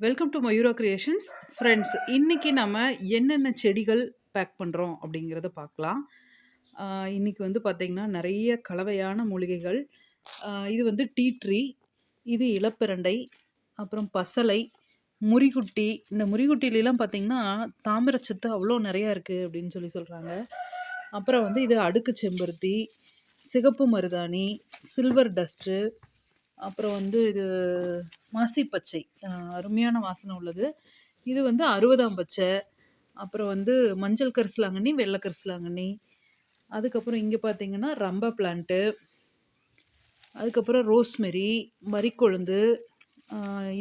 Welcome to Mayura creations friends இன்னைக்கு நம்ம என்னென்ன செடிகள் பேக் பண்ணுறோம் அப்படிங்கிறத பார்க்கலாம். இன்றைக்கி வந்து பார்த்திங்கன்னா நிறைய கலவையான மூலிகைகள். இது வந்து டீ ட்ரீ இது இளப்பிரண்டை அப்புறம் பசலை முறிகுட்டி. இந்த முறிகுட்டிலலாம் பார்த்திங்கன்னா தாமிரச்சத்து அவ்வளோ நிறையா இருக்குது அப்படின்னு சொல்லி சொல்கிறாங்க அப்புறம் வந்து இது அடுக்கு செம்பருத்தி சிகப்பு மருதாணி சில்வர் டஸ்ட்டு அப்புறம் வந்து இது மாசி பச்சை அருமையான வாசனை உள்ளது. இது வந்து அறுபதாம் பச்சை. அப்புறம் வந்து மஞ்சள் கரிசலாங்கண்ணி வெள்ளை கரிசலாங்கண்ணி. அதுக்கப்புறம் இங்கே பார்த்தீங்கன்னா ரம்ப பிளான்ட்டு அதுக்கப்புறம் ரோஸ்மெரி மரிக்கொழுந்து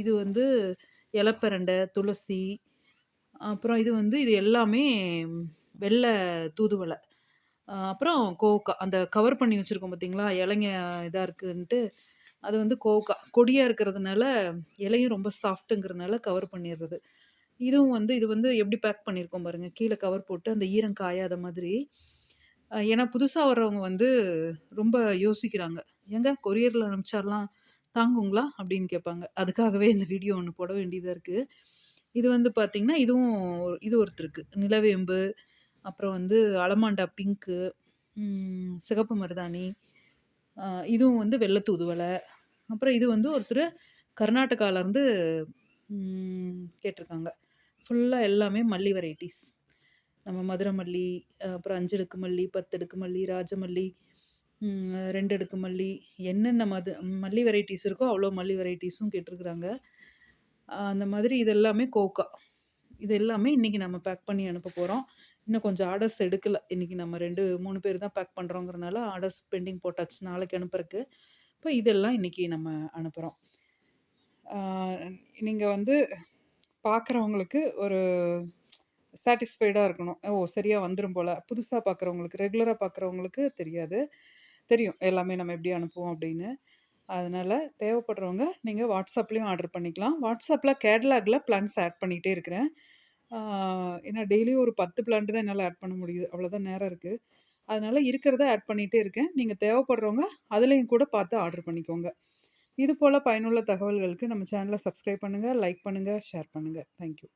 இது வந்து இலப்பரண்டை துளசி. அப்புறம் இது வந்து இது எல்லாமே வெள்ளை தூதுவளை. அப்புறம் கோக்கா அந்த கவர் பண்ணி வச்சுருக்கோம் பார்த்தீங்களா இலைங்க இதாக இருக்குதுன்ட்டு அது வந்து கோக்கா கொடியாக இருக்கிறதுனால இலையும் ரொம்ப சாஃப்ட்டுங்கிறதுனால கவர் பண்ணிடுறது இதுவும் வந்து இது வந்து எப்படி பேக் பண்ணியிருக்கோம் பாருங்கள் கீழே கவர் போட்டு அந்த ஈரம் காயாத மாதிரி. ஏன்னா புதுசாக வர்றவங்க வந்து ரொம்ப யோசிக்கிறாங்க. ஏங்க கொரியரில் அனுப்பிச்சாலாம் தாங்குங்களா? அப்படின்னு கேட்பாங்க. அதுக்காகவே இந்த வீடியோ ஒன்று போட வேண்டியதாக இருக்குது இது வந்து பார்த்திங்கன்னா இதுவும் ஒரு- இது ஒருத்தருக்கு. நிலவேம்பு அப்புறம் வந்து அலமாண்டா பிங்க்கு சிகப்பு மருதாணி இதுவும் வந்து வெள்ளை அப்புறம் இது வந்து ஒருத்தர் கர்நாடகாவிலேருந்து கேட்டிருக்காங்க. ஃபுல்லாக எல்லாமே மல்லி வெரைட்டிஸ். நம்ம மதுரை மல்லி அப்புறம் அஞ்சு அடுக்கு மல்லி பத்து அடுக்கு மல்லி ராஜமல்லி ரெண்டு அடுக்கு மல்லி என்னென்ன மது மல்லி வெரைட்டிஸ் இருக்கோ அவ்வளோ மல்லி வெரைட்டிஸும் கேட்டிருக்கிறாங்க. அந்த மாதிரி இது எல்லாமே கோக்கா இது எல்லாமே இன்றைக்கி நம்ம பேக் பண்ணி அனுப்ப போகிறோம் இன்னும் கொஞ்சம் ஆர்டர்ஸ் எடுக்கலை. இன்றைக்கி நம்ம ரெண்டு மூணு பேர் தான் பேக் பண்ணுறோங்கிறனால ஆர்டர்ஸ் பெண்டிங் போட்டாச்சு நாளைக்கு அனுப்புறக்கு இப்போ இதெல்லாம் இன்றைக்கி நம்ம அனுப்புகிறோம் நீங்கள் வந்து பார்க்குறவங்களுக்கு ஒரு சாட்டிஸ்ஃபைடாக இருக்கணும். ஓ சரியாக வந்துடும் போல். புதுசாக பார்க்குறவங்களுக்கு ரெகுலராக பார்க்குறவங்களுக்கு தெரியாது. தெரியும். எல்லாமே நம்ம எப்படி அனுப்புவோம் அப்படின்னு. அதனால் தேவைப்படுறவங்க நீங்கள் வாட்ஸ்அப்லேயும் ஆர்டர் பண்ணிக்கலாம். வாட்ஸ்அப்பில் கேட்லாகில் பிளான்ஸ் ஆட் பண்ணிகிட்டே இருக்கிறேன். ஏன்னா டெய்லியும் ஒரு பத்து பிளான்ட் தான் என்னால் ஆட் பண்ண முடியுது. அவ்வளோதான் நேரம் இருக்குது அதனால் இருக்கிறத ஆட் பண்ணிகிட்டே இருக்கேன். நீங்கள் தேவைப்படுறவங்க அதுலேயும் கூட பார்த்து ஆர்டர் பண்ணிக்கோங்க. இது போல் பயனுள்ள தகவல்களுக்கு நம்ம சேனலை சப்ஸ்கிரைப் பண்ணுங்கள் லைக் பண்ணுங்கள் ஷேர் பண்ணுங்கள் தேங்க்யூ